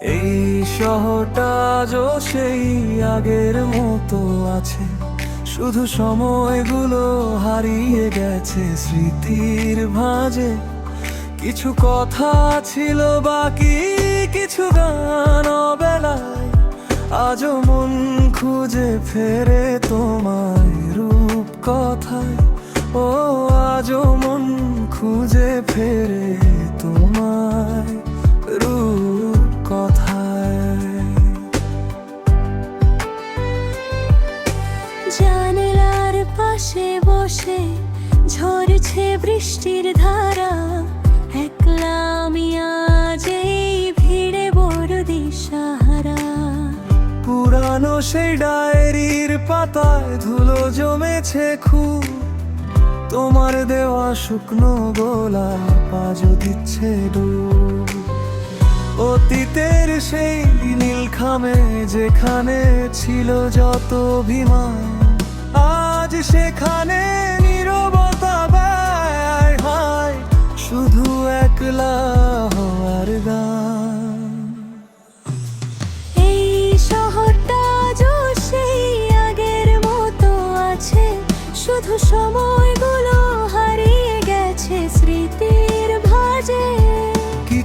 এই শহরটা যো সেই আগের মতো আছে। শুধু সময়গুলো হারিয়ে গেছে স্মৃতির ভাঁজে। কিছু কথা ছিল, বাকি কিছু গান বেলায় আজও মন খুঁজে ফেরে তোমায় রূপ কথায় ও, আজও মন খুঁজে ফেরে তোমায়। জানলার পাশে বসে ঝরছে বৃষ্টির ধারা। একলা আমি আজ ভিড়ে বড় দিশাহারা পুরানো সেই ডায়েরির পাতায় ধুলো জমেছে খুব। তোমার দেওয়া শুকনো গোলা পাজো দিচ্ছে ডুব। অতীতের সেই নীলখামে যেখানে ছিল যত অভিমান, আজ সেখানে নীরবতা ব্যয় হায়, শুধু একলা হওয়ার গান। এই শহরটা আজও আগের মতো আছে, শুধু সময়গুলো হারিয়ে গেছে স্মৃতির ভাজে।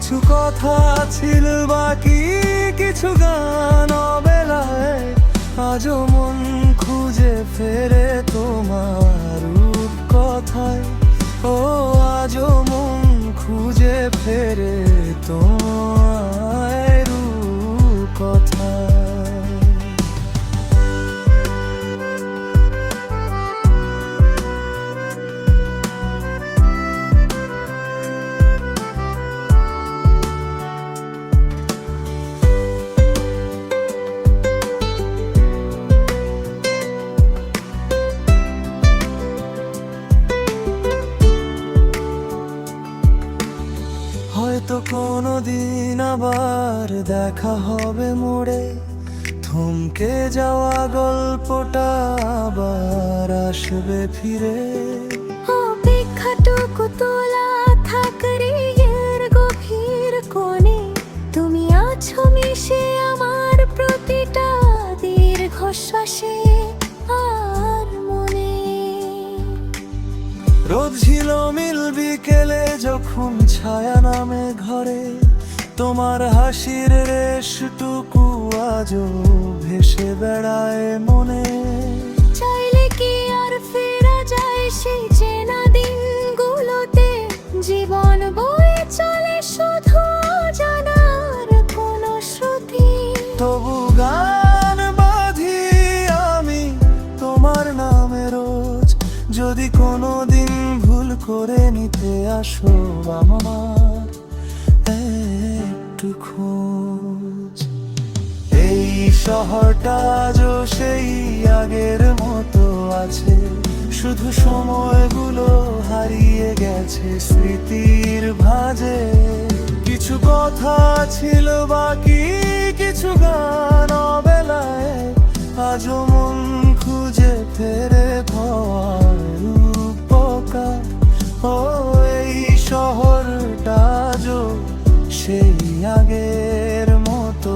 কিছু কথা ছিল বাকি, কিছু গান অবেলায় আজও মন খুঁজে ফেরে তোমার কথায় ও, আজও মন খুঁজে ফেরে তোমার হয়তো কোনো দিন আবার দেখা হবে মোড়ে। থমকে যাওয়া গল্পটা আবার আসবে ফিরে। রোদ ঝিল মিল বিকেলে যখন ছায়া নামে ঘরে তোমার হাসির রেশটুকু আজও ভেসে বেড়ায় মনে। চাইলে কি আর ফেরা যায় সেই চেনা দিনগুলোতে? জীবন বয়ে চলে শুধু জানার কোনো শ্রুতি তবু করে নিতে আসো আমার একটু খোঁজ। এই শহরটা আজও সেই আগের মতো আছে। শুধু সময়গুলো হারিয়ে গেছে স্মৃতির ভাঁজে। কিছু কথা ছিল বাকি, কিছু গান বেলায় আজও আগের মতো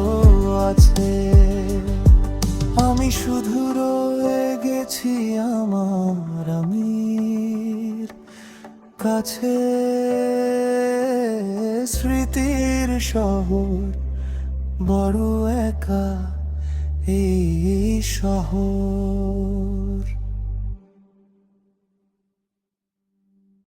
আছে। আমি শুধু রয়ে গেছি আমার আমির কাছে। স্মৃতির শহর, বড় একা এই শহর।